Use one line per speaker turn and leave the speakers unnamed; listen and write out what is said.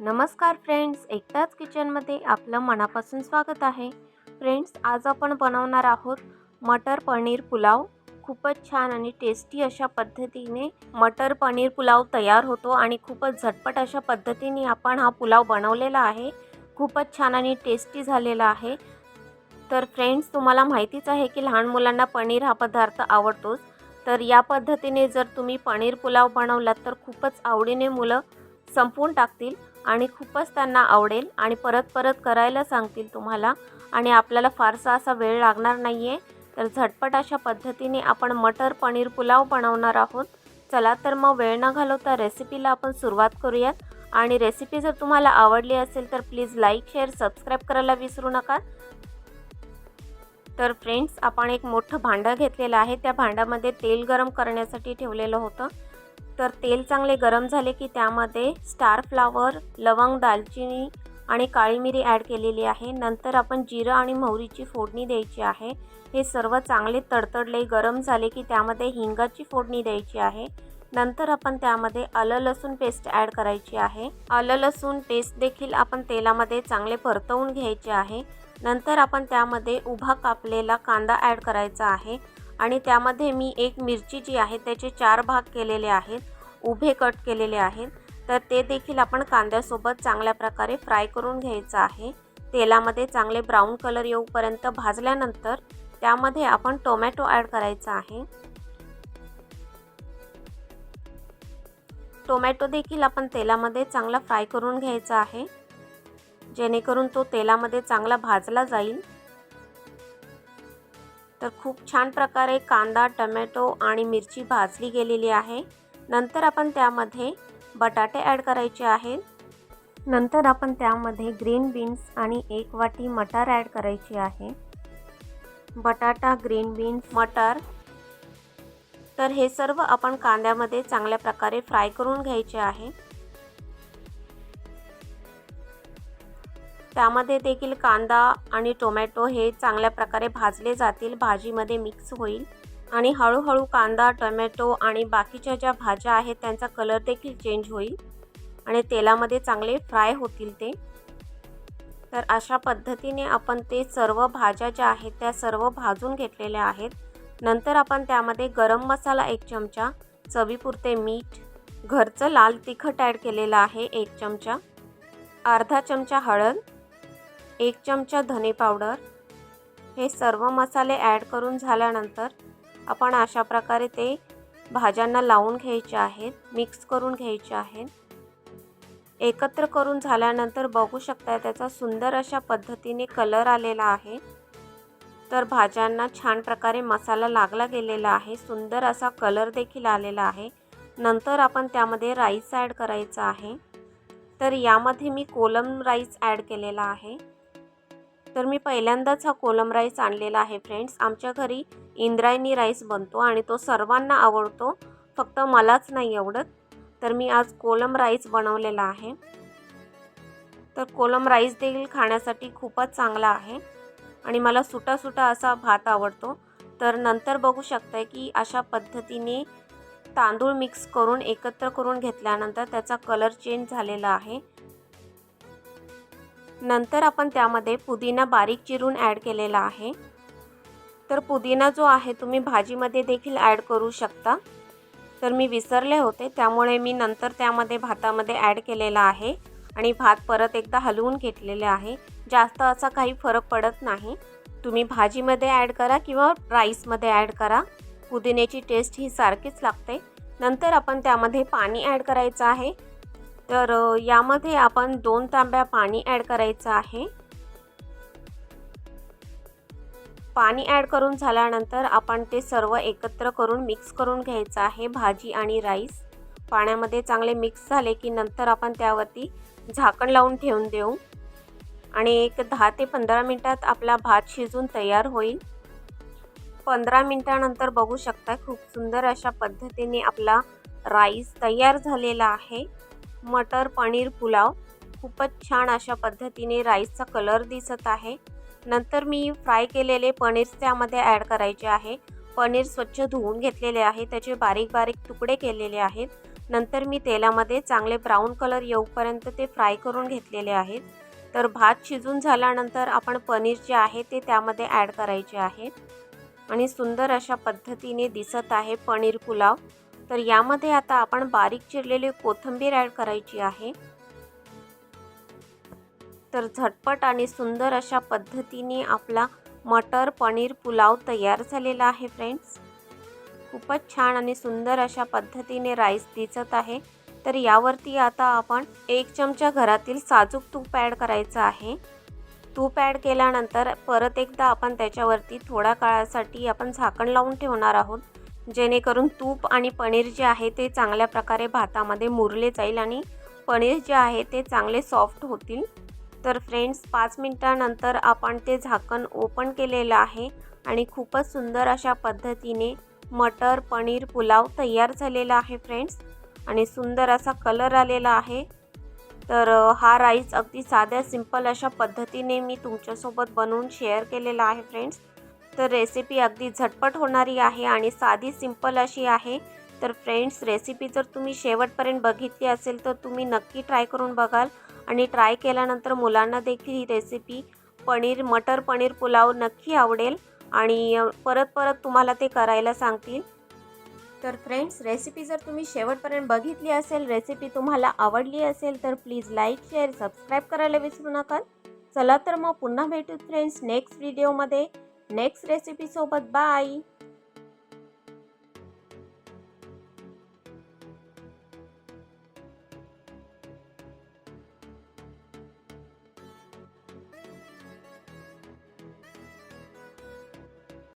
नमस्कार फ्रेंड्स एकटाच किचनमध्ये आपलं मनापासून स्वागत आहे. फ्रेंड्स आज आपण बनवणार आहोत मटर पनीर पुलाव. खूपच छान आणि टेस्टी अशा पद्धतीने मटर पनीर पुलाव तयार होतो आणि खूपच झटपट अशा पद्धतीने आपण हा पुलाव बनवलेला आहे. खूपच छान आणि टेस्टी झालेला आहे. तर फ्रेंड्स तुम्हाला माहितीच आहे की लहान मुलांना पनीर हा पदार्थ आवडतोच. तर या पद्धतीने जर तुम्ही पनीर पुलाव बनवलात तर खूपच आवडीने मुलं संपवून टाकतील. आणि खूपच त्यांना आवडेल आणि परत परत करायला सांगतील तुम्हाला. आणि आपल्याला फारसा असा वेळ लागणार नाही आहे तर झटपट अशा पद्धतीने आपण मटर पनीर पुलाव बनवणार आहोत. चला तर मग वेळ न घालवता रेसिपीला आपण सुरुवात करूयात. आणि रेसिपी जर तुम्हाला आवडली असेल तर प्लीज लाईक शेअर सबस्क्राईब करायला विसरू नका. तर फ्रेंड्स आपण एक मोठं भांडं घेतलेलं आहे. त्या भांड्यामध्ये तेल गरम करण्यासाठी ठेवलेलं होतं. तर तेल चांगले गरम झाले की त्यामध्ये स्टार फ्लावर लवंग दालचिनी आणि काळी मिरी ॲड केलेली आहे. नंतर आपण जिरं आणि मोहरीची फोडणी द्यायची आहे. हे सर्व चांगले तडतडले गरम झाले की त्यामध्ये हिंगाची फोडणी द्यायची आहे. नंतर आपण त्यामध्ये आलं लसूण पेस्ट ॲड करायची आहे. आलं लसूण पेस्ट देखील आपण तेलामध्ये चांगले परतवून घ्यायचे आहे. नंतर आपण त्यामध्ये उभा कापलेला कांदा ॲड करायचा आहे. आणि त्यामध्ये मी एक मिरची जी आहे त्याचे चार भाग केलेले आहेत उभे कट केलेले आहेत. तर ते देखील आपण कांद्यासोबत चांगल्या प्रकारे फ्राय करून घ्यायचं आहे. तेलामध्ये चांगले ब्राऊन कलर येऊपर्यंत भाजल्यानंतर त्यामध्ये आपण टोमॅटो ॲड करायचा आहे. टोमॅटो देखील आपण तेलामध्ये चांगला फ्राय करून घ्यायचा आहे. जेणेकरून तो तेलामध्ये चांगला भाजला जाईल. तर खूप छान प्रकारे कांदा टमॅटो आणि मिरची भाजली गेलेली आहे. नंतर आपण त्यामध्ये बटाटे ॲड करायचे आहेत. नंतर आपण त्यामध्ये ग्रीन बीन्स आणि एक वाटी मटार ॲड करायची आहे. बटाटा ग्रीन बीन्स मटार. तर हे सर्व आपण कांद्यामध्ये चांगल्या प्रकारे फ्राय करून घ्यायचे आहे. त्यामध्ये देखील कांदा आणि टोमॅटो हे चांगल्या प्रकारे भाजले जातील भाजीमध्ये मिक्स होईल. आणि हळूहळू कांदा टोमॅटो आणि बाकीच्या ज्या भाज्या आहेत त्यांचा कलर देखील चेंज होईल. आणि तेलामध्ये चांगले फ्राय होतील ते. तर अशा पद्धतीने आपण ते सर्व भाज्या ज्या आहेत त्या सर्व भाजून घेतलेल्या आहेत. नंतर आपण त्यामध्ये गरम मसाला एक चमचा चवीपुरते मीठ घरचं लाल तिखट ॲड केलेलं आहे एक चमचा अर्धा चमचा हळद एक चमचा धने पावडर. हे सर्व मसाले ॲड करून झाल्यानंतर आपण अशा प्रकारे ते भाज्यांना लावून घ्यायचे आहेत मिक्स करून घ्यायचे आहेत. एकत्र करून झाल्यानंतर बघू शकता त्याचा सुंदर अशा पद्धतीने कलर आलेला आहे. तर भाज्यांना छान प्रकारे मसाला लागला गेलेला आहे सुंदर असा कलर देखील आलेला आहे. नंतर आपण त्यामध्ये राईस ॲड करायचा आहे. तर यामध्ये मी कोलम राईस ॲड केलेला आहे. तर मी पहिल्यांदाच हा कोलम राईस आणलेला आहे फ्रेंड्स आमच्या घरी इंद्रायणी राईस बनतो आणि तो सर्वांना आवडतो. फक्त मलाच नाही आवडत. तर मी आज कोलम राईस बनवलेला आहे. तर कोलम राईस देखील खाण्यासाठी खूपच चांगला आहे आणि मला सुटा सुटा असा भात आवडतो. तर नंतर बघू शकताय की अशा पद्धतीने तांदूळ मिक्स करून एकत्र करून घेतल्यानंतर त्याचा कलर चेंज झालेला आहे. नंतर आपण त्यामध्ये पुदिना बारीक चिरून ॲड केलेला आहे. तर पुदिना जो आहे तुम्ही भाजीमध्ये देखील ॲड करू शकता. तर मी विसरले होते त्यामुळे मी नंतर त्यामध्ये भातामध्ये ॲड केलेला आहे आणि भात परत एकदा हलवून घेतलेले आहे. जास्त असा काही फरक पडत नाही. तुम्ही भाजीमध्ये ॲड करा किंवा राईसमध्ये ॲड करा. पुदिन्याची टेस्ट ही सारखीच लागते. नंतर आपण त्यामध्ये पाणी ॲड करायचं आहे. तर यामध्ये आपण दोन तांब्या पाणी ॲड करायचं आहे. पाणी ॲड करून झाल्यानंतर आपण ते सर्व एकत्र करून मिक्स करून घ्यायचं आहे भाजी आणि राईस. पाण्यामध्ये चांगले मिक्स झाले की नंतर आपण त्यावरती झाकण लावून ठेवून देऊ. आणि एक दहा ते पंधरा मिनटात आपला भात शिजून तयार होईल. पंधरा मिनटानंतर बघू शकता खूप सुंदर अशा पद्धतीने आपला राईस तयार झालेला आहे. मटर पनीर पुलाव. खूपच छान अशा पद्धतीने राईसचा कलर दिसत आहे. नंतर मी फ्राय केलेले पनीर त्यामध्ये ॲड करायचे आहे. पनीर स्वच्छ धुवून घेतलेले आहे. त्याचे बारीक बारीक तुकडे केलेले आहेत. नंतर मी तेलामध्ये चांगले ब्राऊन कलर येऊपर्यंत ते फ्राय करून घेतलेले आहेत. तर भात शिजून झाल्यानंतर आपण पनीर जे आहे ते त्यामध्ये ॲड करायचे आहे. आणि सुंदर अशा पद्धतीने दिसत आहे पनीर पुलाव. तर यामध्ये आता आपण बारीक चिरलेली कोथिंबीर ॲड करायची आहे. तर झटपट आणि सुंदर अशा पद्धतीने आपला मटर पनीर पुलाव तयार झालेला आहे फ्रेंड्स खूपच छान आणि सुंदर अशा पद्धतीने राईस दिसत आहे. तर यावरती आता आपण एक चमचा घरातील साजूक तूप ॲड करायचं आहे. तूप ॲड केल्यानंतर परत एकदा आपण त्याच्यावरती थोड्या काळासाठी आपण झाकण लावून ठेवणार आहोत. जेणेकरून तूप आणि पनीर जे आहे ते चांगल्या प्रकारे भातामध्ये मुरले जाईल आणि पनीर जे आहे ते चांगले सॉफ्ट होतील. तर फ्रेंड्स पाच मिनटानंतर आपण ते झाकण ओपन केलेलं आहे आणि खूपच सुंदर अशा पद्धतीने मटर पनीर पुलाव तयार झालेला आहे फ्रेंड्स आणि सुंदर असा कलर आलेला आहे. तर हा राईस अगदी साध्या सिंपल अशा पद्धतीने मी तुमच्यासोबत बनवून शेअर केलेला आहे फ्रेंड्स. तर रेसिपी अगदी झटपट होणारी आहे आणि साधी सिंपल अशी आहे. तर फ्रेंड्स रेसिपी जर तुम्ही शेवटपर्यंत बघितली असेल तर तुम्ही नक्की ट्राय करून बघाल. आणि ट्राय केल्यानंतर मुलांना देखील ही रेसिपी पनीर मटर पनीर पुलाव नक्की आवडेल. आणि परत परत तुम्हाला ते करायला सांगतील. तर फ्रेंड्स रेसिपी जर तुम्ही शेवटपर्यंत बघितली असेल रेसिपी तुम्हाला आवडली असेल तर प्लीज लाईक शेअर सबस्क्राईब करायला विसरू नका. चला तर मग पुन्हा भेटू फ्रेंड्स नेक्स्ट व्हिडिओमध्ये नेक्स्ट रेसिपीसोबत बाय